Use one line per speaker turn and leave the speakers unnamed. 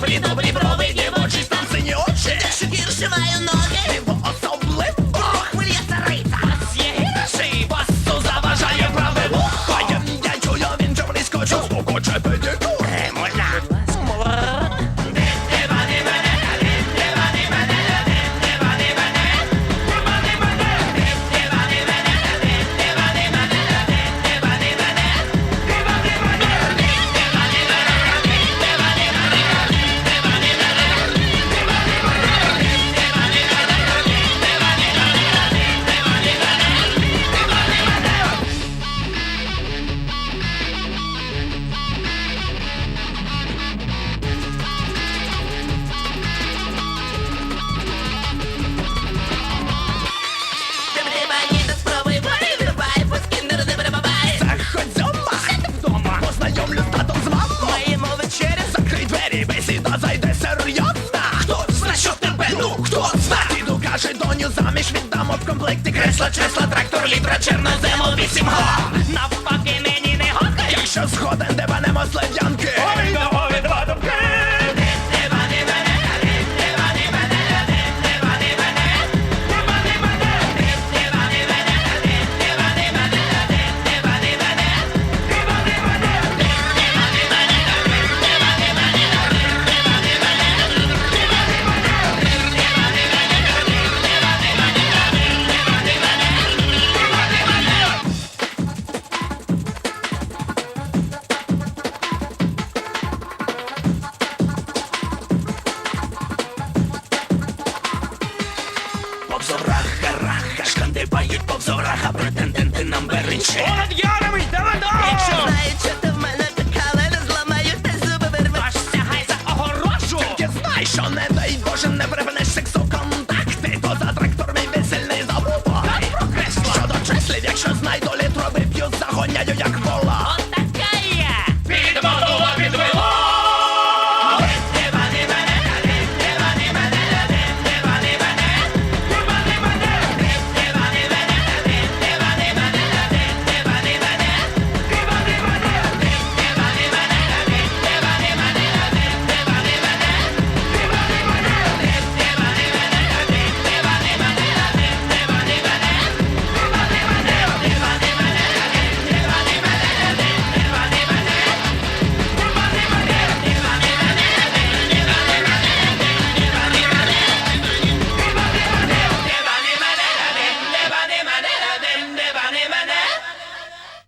Добрі, добрі брови, дівочі, там сині
не очень. маю
но. лиш віддамо в комплекті кресла, чесла, трактор, літра, чорноземл, вісім го Навпаки, мені не гонка, якщо згоден, де банемо слав'ян Satan, ten, ten number in shit.